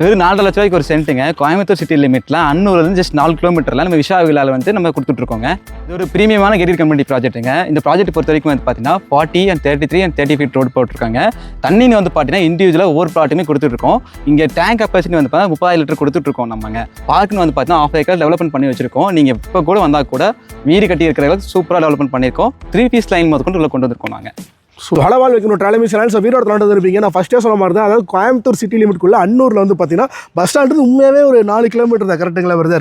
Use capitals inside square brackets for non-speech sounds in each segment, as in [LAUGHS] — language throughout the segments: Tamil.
வெறும் நாலரை லட்ச ரூபாய்க்கு ஒரு சென்ட்டுங்க. கோயம்புத்தூர் சிட்டி லிமிட்ல அன்னூர்லேருந்து ஜஸ்ட் நாலு கிலோமீட்டரில் நம்ம விஷா விழாவில் வந்து நம்ம கொடுத்துட்ருக்கோங்க. இது ஒரு ப்ரீமியமான கெரியர் கம்யூனிட்டி ப்ராஜெக்ட்டுங்க இந்த ப்ராஜெக்ட் பொறுத்த வரைக்கும் வந்து பார்த்தீங்கன்னா forty and thirty three and thirty feet road போட்டிருக்காங்க. தண்ணின்னு வந்து பார்த்தீங்கன்னா இண்டிவிஜுவலாக ஒவ்வொரு ப்ளாட்டுமே கொடுத்துட்ருக்கோம். இங்கே டேங்க் கப்பாசிட்டி வந்து பார்த்தீங்கன்னா முப்பதாயிரம் லிட்டர் கொடுத்துட்ருக்கோம் நம்மங்க. பார்க்குன்னு வந்து பார்த்தீங்கன்னா ஆஃப் ஏக்கர் டெவலப்மெண்ட் பண்ணி வச்சிருக்கோம். நீங்கள் இப்போ கூட வந்தால் கூட வீடு கட்டி இருக்கிற சூப்பராக டெவலப்மெண்ட் பண்ணியிருக்கோம். த்ரீ பீஸ் லைன் முதல் கொண்டு உள்ள கொண்டு வந்திருக்கோம் நாங்கள் ஸோ ஹலவால் வைக்கணும். ட்ராலமி சேனல் ஸோ வீரோட தாண்டு இருப்பீங்க. நான் ஃபஸ்ட்டே சொன்ன மாதிரி தான் அதாவது கோயம்புத்தூர் சிட்டி லிமிட்குள்ள அன்னூரில் வந்து பார்த்தீங்கன்னா பஸ் ஸ்டாண்டு உண்மையாகவே ஒரு நாலு கிலோமீட்டர் தான். கரெக்டுங்களா வருது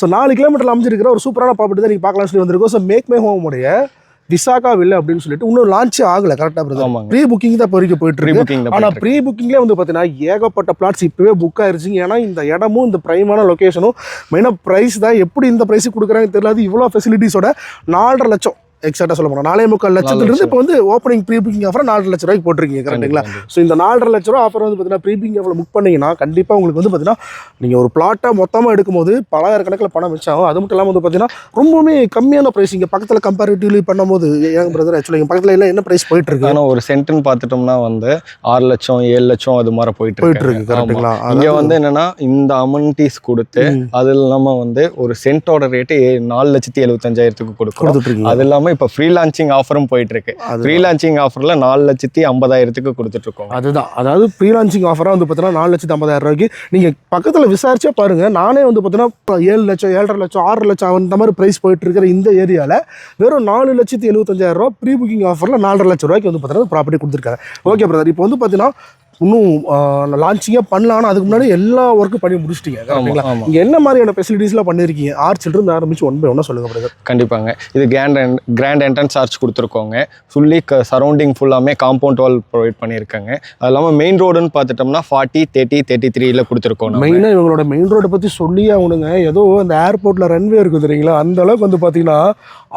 ஸோ நாலு கிலோமீட்டர் அமைஞ்சிருக்கிற ஒரு சூப்பரான ப்ராப்பர்ட்டி தான் நீங்கள் பார்க்கலாம் சொல்லி வந்திருக்கோம். ஸோ மேக் மை ஹோம் உடைய விசாகா வில்ல அப்படின்னு சொல்லிட்டு இன்னும் லான்ச் ஆகல. கரெக்டாக பிரதர் ப்ரீ புக்கிங் தான் போயிட்டு ப்ரீ இருக்கு ஆனா ப்ரீ புக்கிங்லேயே வந்து பார்த்தீங்கன்னா ஏகப்பட்ட பிளாட்ஸ் இப்போவே புக் ஆயிருச்சுங்க. ஏன்னா இந்த இடமும் இந்த ப்ரைமான லொக்கேஷனும் மெயினாக ப்ரைஸ் தான். எப்படி இந்த ப்ரைஸ் கொடுக்குறாங்கன்னு தெரியல. அது இவ்வளோ ஃபெசிலிட்டிஸோட நாலரை லட்சம். எக்ஸாக்டாக சொல்ல போனால் நாலே முக்கால் லட்சத்துலேருந்து. இப்போ வந்து ஓப்பனிங் ப்ரீ புக்கிங் ஆஃபர் நாலரை லட்ச ரூபாய்க்கு போட்டிருக்கீங்க கரெக்டுங்களா ஸோ இந்த நாலரை லட்ச ரூபா ஆஃபர் வந்து பார்த்தீங்கன்னா ப்ரீ புக்கிங் ஆஃபர் புக் பண்ணீங்கன்னா கண்டிப்பாக உங்களுக்கு வந்து பார்த்தீங்கன்னா நீங்கள் ஒரு பிளாட்டை மொத்தமாக எடுக்கும்போது பலாயிரக்கணக்கில் பணம் மிச்சாகும் அது மட்டும் இல்லாமல் வந்து பார்த்தீங்கன்னா ரொம்பவுமே கம்மியான ப்ரைஸ் இங்கே பக்கத்தில் கம்பேரிட்டிவ்லி பண்ணும்போது ஏன் பிரதர் ஆக்சுவலாக இங்கே பக்கத்தில் எல்லாம் என்ன ப்ரைஸ் போயிட்டு இருக்கு ஆனா ஒரு சென்ட்னு பார்த்துட்டோம்னா வந்து ஆறு லட்சம் ஏழு லட்சம் அது மாதிரி போயிட்டு போயிட்டு இருக்கு. கரெக்டுங்களா இங்க வந்து என்னன்னா இந்த அமௌனிட்டிஸ் கொடுத்து அது இல்லாம வந்து ஒரு சென்ட்டோட ரேட்டு நாலு லட்சத்தி எழுபத்தஞ்சாயிரத்துக்கு கொடுக்குறோம். கொடுத்துட்டு இருக்கீங்க அது இல்லாம இப்ப ஃப்ரீ லான்ச்சிங் ஆஃபரும் போயிட்டு இருக்கு அது ஃப்ரீ லான்ச்சிங் ஆஃபர்ல நாலு லட்சத்தி ஐம்பதாயிரத்துக்கு கொடுத்துட்டு இருக்கோம் அதுதான். அதாவது ப்ரீ லான்ச்சிங் ஆஃபராக வந்து பார்த்தீங்கன்னா நாலு லட்சத்து ஐம்பதாயிரம் ரூபாய்க்கு நீங்கள் பக்கத்தில் விசாரிச்சா பாருங்க நானே வந்து பார்த்தீங்கன்னா ஏழு லட்சம் ஏழரை லட்சம் ஆறு லட்சம் அந்த மாதிரி ப்ரைஸ் போயிட்டு இருக்கிற இந்த ஏரியாவில் வெறும் நாலு லட்சத்தி எழுபத்தஞ்சாயிரம் ரூபா ப்ரீ புக்கிங் ஆஃபரில் நாலரை லட்சம் ரூபாய்க்கு வந்து பார்த்தீங்கன்னா ப்ராப்பர்ட்டி கொடுத்துருக்காங்க. ஓகே பிரதர் இப்போ வந்து பார்த்தீங்கன்னா இன்னும் லான்ச்சிங்கே பண்ணலாம். அதுக்கு முன்னாடி எல்லா ஒர்க்கும் பண்ணி முடிச்சிட்டீங்க. கரெக்டுங்களா. இங்கே என்ன மாதிரியான ஃபெசிலிட்டிஸ்லாம் பண்ணியிருக்கீங்க ஆர்ச்சில் இருந்து ஆரம்பிச்சு ஒன் பை ஒன்றா சொல்லுங்க கண்டிப்பாங்க. இது கிராண்ட் கிராண்ட் என்ட்ரன்ஸ் ஆர்ச் கொடுத்துருக்கோங்க. ஃபுல்லி சரௌண்டிங் ஃபுல்லாமே காம்பவுண்ட் வால் ப்ரொவைட் பண்ணியிருக்காங்க. அது இல்லாமல் மெயின் ரோடுன்னு பார்த்துட்டோம்னா ஃபார்ட்டி தேர்ட்டி தேர்ட்டி த்ரீல கொடுத்துருக்கோம். மெயினாக இவங்களோட மெயின் ரோடை பற்றி சொல்லியே ஆகணுங்க. ஏதோ அந்த ஏர்போர்ட்டில் ரன்வே இருக்குது தெரியுங்களா? அந்த அளவுக்கு வந்து பார்த்தீங்கன்னா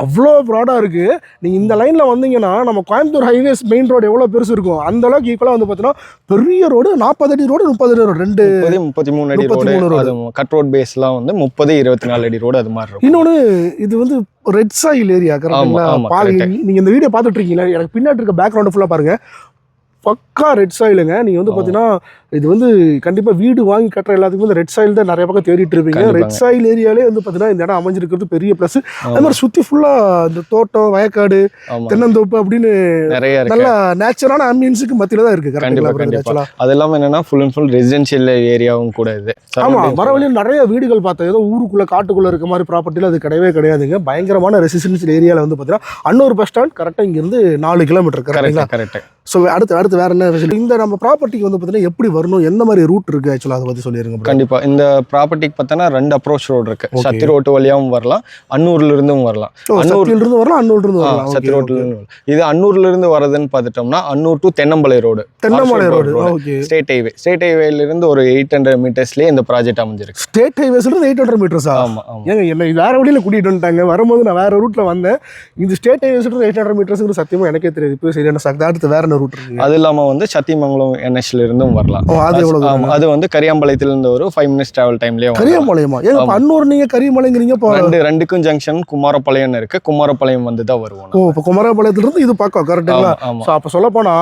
அவ்வளோ ப்ராடாக இருக்குது நீங்கள் இந்த லைனில் வந்தீங்கன்னா நம்ம கோயம்புத்தூர் ஹைவேஸ் மெயின் ரோடு எவ்வளோ பெருசு இருக்கும்? அந்த அளவுக்கு ஈக்குவலாக வந்து பார்த்தீங்கன்னா பெரிய ரோடு நாற்பது அடி ரோடு முப்பது அடி ரோடு ரெண்டு முப்பது முப்பத்தி மூணு அடி ரோடு. அது கட் ரோட் பேஸ்லாம் வந்து முப்பது இருபத்தி நாலு அடி ரோடு அது மாதிரி இருக்கும் இன்னொன்று இது வந்து ரெட் சாயில் ஏரியா கரெக்டுங்களா ஆமா, பா correct. நீங்கள் இந்த வீடியோ பார்த்துட்டு இருக்கீங்களா எனக்கு பின்னாடி இருக்க பேக்ரவுண்டு ஃபுல்லாக பாருங்க பக்கா ரெட் சாயிலுங்க நீங்கள் வந்து. பார்த்தீங்கன்னா இது வந்து கண்டிப்பாக வீடு வாங்கி கட்டுற எல்லாத்துக்கும் இந்த ரெட் சாயில் தான் நிறைய பக்கம் தேடிட்டு இருப்பீங்க. ரெட். சாயில் ஏரியாலே வந்து பார்த்தீங்கன்னா இந்த இடம் அமைஞ்சிருக்கிறது பெரிய ப்ளஸ் அது மாதிரி சுற்றி ஃபுல்லாக இந்த தோட்டம் வயக்காடு தென்னந்தோப்பு அப்படின்னு நிறைய நல்ல நேச்சுரான ஆம்பியன்ஸுக்கு மத்தியில தான் இருக்கு. கண்டிப்பா கரெக்டுங்களா கண்டிப்பா. ஆக்சுவலாக அது இல்லாம என்னன்னா ஃபுல் அண்ட் ஃபுல் ரெசிடென்ஷியல் ஏரியாவும் கூட இது. ஆமா Surrounding வர வழியில் நிறைய வீடுகள் பார்த்தேன். ஏதோ ஊருக்குள்ள காட்டுக்குள்ள இருக்க மாதிரி ப்ராப்பர்ட்டியில் அது கிடையவே கிடையாதுங்க. பயங்கரமான ரெசிடென்ஷியல் ஏரியாவில் வந்து பார்த்தீங்கன்னா அன்னூர் பஸ் ஸ்டாண்ட் கரெக்டாக இங்கிருந்து நாலு கிலோமீட்டர் கரெக்டுங்களா கரெக்ட் கரெக்ட் ஸோ அடுத்து அடுத்து வேற என்ன? இந்த நம்ம ப்ராப்பர்ட்டிக்கு வந்து பார்த்தீங்கன்னா எப்படி வரணும்? எந்த மாதிரி ரூட் இருக்கு? ஆக்சுவலாக அதை பற்றி சொல்லிடுங்க bro. கண்டிப்பா. இந்த ப்ராப்பர்ட்டிக்கு பார்த்தோன்னா ரெண்டு அப்ரோச் ரோடு இருக்கு. சத்தி ரோட்டு வழியாவும் வரலாம். அன்னூர்ல இருந்தும் வரலாம். ஓ, அன்னூர் சத்தியிலிருந்து வரலாம் அன்னூர்ல இருந்து ஆ, வரலாம் சத்தி Okay, ரோட்ல okay. இருந்து வரலாம். இது அன்னூர்ல இருந்து வரதுன்னு பார்த்துட்டோம்னா Annur to Thennampalai road Thennamalai road state highway state ஹைவேல இருந்து ஒரு எயிட் ஹண்ட்ரட் மீட்டர்ஸ்லயே இந்த ப்ராஜெக்ட் அமைஞ்சிருக்கு. ஸ்டேட் ஹைவேஸ்ல இருந்து எயிட் ஹண்ட்ரட் மீட்டர்ஸா ஆமா ஆமா. ஏங்க என்ன வேற வழியில கூட்டிட்டு வந்துட்டாங்க. வரும்போது நான் வேற ரூட்ல வந்தேன். இந்த ஸ்டேட் ஹைவேஸ்ல இருந்து எயிட் ஹண்ட்ரட் மீட்டர்ஸ் சத்தியமா எனக்கே தெரியாது. இப்போ சரியான சாக்கு அடுத்து வேற என்ன ரூட் இருக்கு? அது இல்லாம வந்து சத்தியமங்கலம் என்எஸ்ல இருந்தும் வரலாம் அது? ஆமா, அது வந்து கரியாம்பாளையத்துல இருந்து ஒரு ஃபைவ் மினிட்ஸ் டிராவல் டைம்லயே. கரியாமலையமா ஏங்க. அன்னூர் நீங்க கரிமலைங்கிறீங்க இப்போ ரெண்டு ரெண்டுக்கும் ஜங்ஷன் குமாரபாளையம் இருக்கு. குமாரபாளையம் வந்து தான் வருவோம் ஓ இப்போ குமரபாளையத்துல இருந்து இது பக்கம் கரெக்டுங்களா ஸோ அப்போ சொல்ல போனா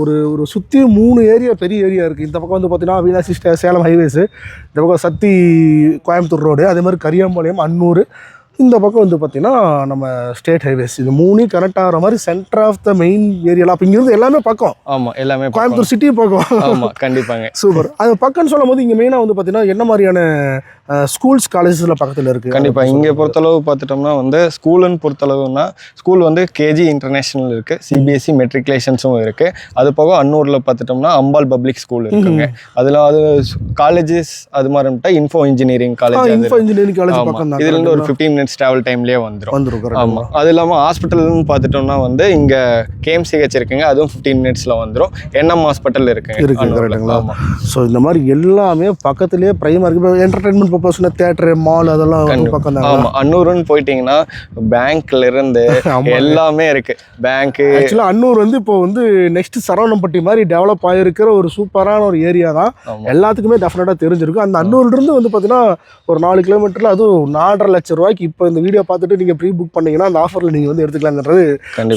ஒரு ஒரு சுற்றி மூணு ஏரியா பெரிய ஏரியா இருக்குது இந்த பக்கம் வந்து பார்த்தீங்கன்னா அவினாசி சேலம் ஹைவேஸு இந்த பக்கம் சத்தி கோயம்புத்தூர் ரோடு அதே மாதிரி கரியாம்பாளையம் அன்னூர் இந்த பக்கம் வந்து பார்த்தீங்கன்னா நம்ம ஸ்டேட் ஹைவேஸ் இது மூணையும் கனெக்ட் ஆகிற மாதிரி சென்டர் ஆஃப் த மெயின் ஏரியாவில் அப்போ இங்கிருந்து எல்லாமே பக்கம். ஆமா எல்லாமே. கோயம்புத்தூர் சிட்டி பக்கம். ஆமா கண்டிப்பாங்க. சூப்பர். அது பக்கம்னு சொல்லும் போது இங்கே மெயினாக வந்து பார்த்தீங்கன்னா என்ன மாதிரியான ஸ்கூல்ஸ் காலேஜஸ்ல பக்கத்தில் இருக்குது கண்டிப்பா. இங்க பொறுத்தளவு பார்த்துட்டோம்னா வந்து ஸ்கூலுன்னு பொறுத்தளவுனா ஸ்கூல் வந்து கேஜி இன்டர்நேஷனல் இருக்கு. சிபிஎஸ்சி மெட்ரிகுலேஷன்ஸும் இருக்கு. அது போக அன்னூர்ல பார்த்துட்டோம்னா அம்பாள் பப்ளிக் ஸ்கூல் இருக்குங்க. அதுல அது காலேஜஸ் அது மாதிரி info engineering college info engineering college ஆமா. பக்கம் இதுல இருந்து ஒரு ஃபிஃப்டீன் மினிட்ஸ் டிராவல் டைம்லயே வந்துடும் ஆமா. கரெக்ட் அது இல்லாம ஹாஸ்பிட்டல்னு பார்த்துட்டோம்னா வந்து இங்க கேஎம்சிஹெச் இருக்குங்க. அதுவும் ஃபிஃப்டீன் மினிட்ஸ்ல வந்துரும். என்எம் ஹாஸ்பிட்டல் இருக்குங்க. இருக்கு, அன்னூர்ல. கரெக்ட்டுங்களா? ஆமா. ஸோ இந்த மாதிரி எல்லாமே பக்கத்துலேயே இருக்குது இப்போ என்டர்டைன்மெண்ட் பர்பஸ்னா தேட்டரு மால் அதெல்லாம். பக்கம் ஆமா. அன்னூர்னு போயிட்டீங்கன்னா பேங்க்ல இருந்து [LAUGHS] எல்லாமே இருக்கு. பேங்க் ஆக்சுவலாக அன்னூர் வந்து இப்போ வந்து நெக்ஸ்ட் சரவணம்பட்டி மாதிரி டெவலப் ஆகிருக்கிற ஒரு சூப்பரான ஒரு ஏரியா தான். எல்லாத்துக்குமே டெஃபினட்டாக தெரிஞ்சிருக்கும். அந்த அன்னூர்லேருந்து வந்து பார்த்தீங்கன்னா ஒரு நாலு கிலோமீட்டரில் அதுவும் நாலரை லட்சம் ரூபாய்க்கு இப்போ இப்போ இந்த வீடியோ பார்த்துட்டு நீங்கள் ப்ரீ புக் பண்ணீங்கன்னா அந்த ஆஃபரில் நீங்கள் வந்து எடுத்துக்கலாங்கிறது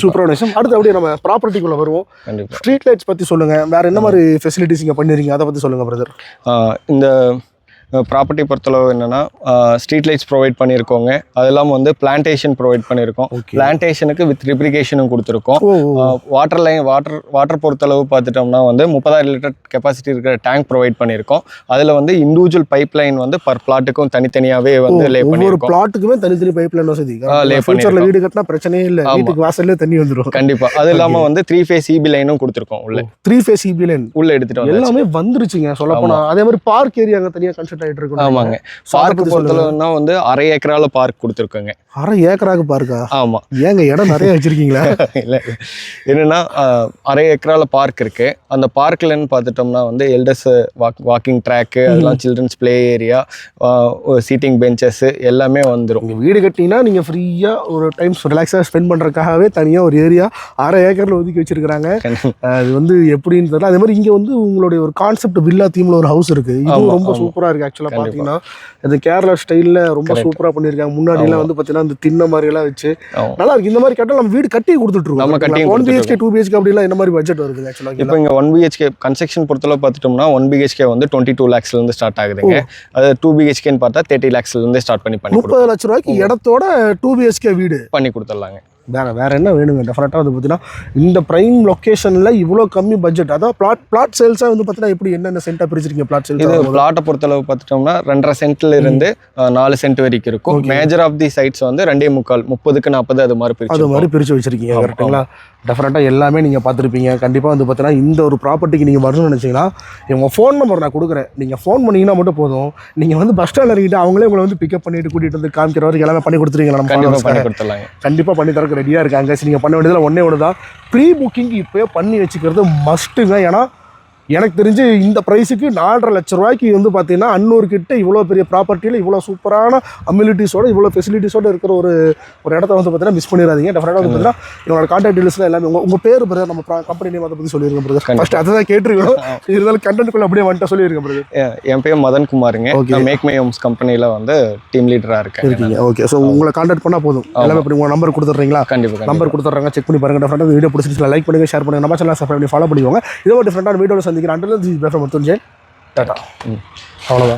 சூப்பரான விஷயம். அடுத்து அப்படியே நம்ம ப்ராப்பர்ட்டிக்குள்ளே வருவோம். ஸ்ட்ரீட் லைட்ஸ் பற்றி சொல்லுங்கள் வேறு என்ன மாதிரி ஃபெசிலிட்டிஸ் இங்கே பண்ணிருக்கீங்க? அதை பற்றி சொல்லுங்கள் பிரதர் இந்த ப்ராப்பர்ட்டி பொறுத்தளவு என்னென்னா ஸ்ட்ரீட் லைட்ஸ் ப்ரொவைட் பண்ணியிருக்கோங்க. அது இல்லாமல் வந்து பிளான்டேஷன் ப்ரொவைட் பண்ணியிருக்கோம். பிளான்டேஷனுக்கு வித் ரிப்ளிகேஷனும் கொடுத்துருக்கோம். வாட்டர் லைன் வாட்டர் வாட்டர் பொறுத்தளவு பார்த்துட்டோம்னா வந்து முப்பதாயிரம் லிட்டர் கெப்பாசிட்டி இருக்கிற டேங்க் ப்ரொவைட் பண்ணியிருக்கோம். அதில் வந்து இண்டிவிஜுவல் பைப் லைன் வந்து பர் பிளாட்டுக்கும் தனித்தனியாகவே வந்து லே பண்ணியிருக்கோம். பிளாட்டுக்குமே தனித்தனி பைப் லைன் வசதி. ஃபியூச்சரில் பண்ணிருக்கோம். வீடு கட்டினா பிரச்சனையே இல்லை. வீட்டுக்கு வாசல்லே தண்ணி வந்துடும் கண்டிப்பா. அது இல்லாம வந்து த்ரீ ஃபேஸ் சிபி லைனும் கொடுத்துருக்கோம் உள்ள. த்ரீ ஃபேஸ் இபி லைன் உள்ள எடுத்துட்டு வந்து எல்லாமே வந்துருச்சுங்க சொல்ல போனா அதே மாதிரி பார்க் ஏரியா அங்கே தனியாக கன்ஸ்ட்ரக்ட் ஆகிட்டு இருக்கு ஆமாங்க. பார்க் பொறுத்தளவுனா வந்து அரை ஏக்கரால பார்க் கொடுத்துருக்கோங்க. அரை ஏக்கராக்கு பார்க்கா ஆமா. ஏங்க இடம் நிறைய வச்சிருக்கீங்களா? [LAUGHS] இல்ல என்னன்னா அரை ஏக்கரால பார்க் இருக்கு. அந்த பார்க்லன்னு பார்த்துட்டோம்னா வந்து எல்டர்ஸ் வாக் வாக்கிங் ட்ராக்கு அதெல்லாம் children's play area seating benches எல்லாமே வந்துடும் வீடு கட்டினீங்கன்னா நீங்க ஃப்ரீயா ஒரு டைம் ரிலாக்ஸாக ஸ்பெண்ட் பண்றதுக்காகவே தனியா ஒரு ஏரியா அரை ஏக்கர்ல ஒதுக்கி வச்சிருக்காங்க அது வந்து எப்படின்னு தெரியல. அதே மாதிரி இங்க வந்து உங்களுடைய ஒரு கான்செப்ட் வில்லா தீம்ல ஒரு ஹவுஸ் இருக்கு. இது ரொம்ப ஆமா. சூப்பரா இருக்கு? ஆக்சுவலா கண்டிப்பா. பாத்தீங்கன்னா இந்த கேரளா ஸ்டைல்ல ரொம்ப Correct. சூப்பரா பண்ணிருக்காங்க. முன்னாடி எல்லாம் வந்து பாத்தீங்கன்னா இந்த திண்ணை மாதிரி எல்லாம் வச்சு. நல்லா இருக்கு. இந்த மாதிரி கேட்டால் நம்ம வீடு கட்டி இருக்கோம். ஒன் பிஹெச்கே டூ பிஹெச்கே அப்படிலாம் என்ன மாதிரி பட்ஜெட் வருது ஆக்சுவலாக இப்போ இங்கே ஒன் பிஹெச்கே கன்ஸ்ட்ரக்ஷன் பொறுத்தளவு பார்த்துட்டோம்னா ஒன் பிஹெச்கே வந்து டுவெண்ட்டி டூ லேக்ஸ்லேருந்து ஸ்டார்ட் ஆகுதுங்க. அது டூ பிஹெச்கேன்னு பார்த்தா தேர்ட்டி லேக்ஸ்லேருந்து ஸ்டார்ட் பண்ணி பண்ணி முப்பது லட்ச ரூபாய்க்கு இடத்தோட டூ பிஹெச்கே வீடு. பண்ணி கொடுத்துடலாங்க. வேற வேற என்ன வேணுங்க? டெஃபினட்டாக வந்து பார்த்தீங்கன்னா இந்த ப்ரைம் லொக்கேஷனில் இவ்வளோ கம்மி பட்ஜெட் அதான் பிளாட் பிளாட் சேல்ஸாக வந்து பார்த்தீங்கன்னா எப்படி என்னென்ன சென்ட்டாக பிரிச்சிருக்கீங்க பிளாட் இது சேல்ஸ் பிளாட்டை பொறுத்தளவு பார்த்துட்டோம்னா ரெண்டரை சென்ட்ல இருந்து நாலு சென்ட் வரைக்கும் இருக்கும். மேஜர் ஆஃப் தி சைட்ஸ் வந்து ரெண்டே முக்கால் முப்பதுக்கு நாற்பது அது மாதிரி அது பிரிச்சு மாதிரி பிரித்து வச்சிருக்கீங்க கரெக்டுங்களா டெஃபினட்டாக எல்லாமே நீங்கள் பார்த்துருப்பீங்க. கண்டிப்பாக வந்து பார்த்தீங்கன்னா இந்த ஒரு ப்ராப்பர்ட்டிக்கு நீங்கள் வரணும்னு நினச்சிங்கன்னா உங்கள் ஃபோன் நம்பர் நான் கொடுக்குறேன். நீங்கள் ஃபோன் பண்ணீங்கன்னா மட்டும் போதும். நீங்கள் வந்து பஸ் ஸ்டாண்டில் இறங்கிட்டு அவங்களே உங்களை வந்து பிக்கப் பண்ணிட்டு கூட்டிகிட்டு வந்து காமிக்கிற வரைக்கும் எல்லாமே பண்ணி கொடுத்துருவீங்க நம்ம பண்ணி க்கு. கொடுத்துடலாங்க. கண்டிப்பாக பண்ணி தரக்கு ரெடியாக இருக்காங்க. சரி நீங்கள் பண்ண வேண்டியதில் ஒன்றே ஒன்று தான் ப்ரீ புக்கிங் இப்போயே பண்ணி வச்சுக்கிறது மஸ்ட்டுங்க ஏன்னா எனக்கு தெரிஞ்சு இந்த ப்ரைஸுக்கு நாலரை லட்ச ரூபாய்க்கு வந்து பார்த்தீங்கன்னா அன்னூறு கிட்ட இவ்வளோ பெரிய ப்ராப்பர்ட்டியில் இவ்வளோ சூப்பரான அம்யூனிட்டிஸோட இவ்வளோ ஃபெசிலிட்டிஸோட இருக்கிற ஒரு ஒரு இடத்த வந்து பார்த்தீங்கன்னா மிஸ் பண்ணிடாதீங்க. டெஃபினட்டாக வந்து பார்த்தீங்கன்னா என்னோட கான்டாக்ட் டீல்ஸில் எல்லாமே உங்கள் உங்கள் பேர் பிரதர் நம்ம கம்பெனி நேம் அதை பற்றி சொல்லியிருக்கேன் பிரதர். ஃபஸ்ட் அதை தான் கேட்டிருக்கோம் இருந்தாலும் கண்டென்ட்குள்ளே அப்படியே வந்துட்டு சொல்லியிருக்கேன் பிரதர் என் பேர் மதன் குமாருங்க. நான் மேக் மை ஹோம்ஸ் கம்பெனியில் வந்து டீம் லீடராக இருக்கேன். இருக்கீங்க. ஓகே ஸோ உங்களை கான்டாக்ட் பண்ணால் போதும். எல்லாமே இப்படி உங்கள் நம்பர் கொடுத்துட்றீங்களா? கண்டிப்பா கண்டிப்பா. நம்பர் கொடுத்துட்றாங்க. செக் பண்ணி பாருங்க. டெஃபினட்டாக வீடியோ பிடிச்சிருச்சு லைக் பண்ணுங்க ஷேர் பண்ணுங்க. நம்ம சேனல் சப்ஸ்கிரைப் பண்ணி ஃபாலோ பண்ணிக்கோங்க. இதோ டிஃப்ரெண்டான வீடியோவில் ఛానల్ దగ్గర అంటే బెటర్ మొత్తం చేయండి టాటా అవునదా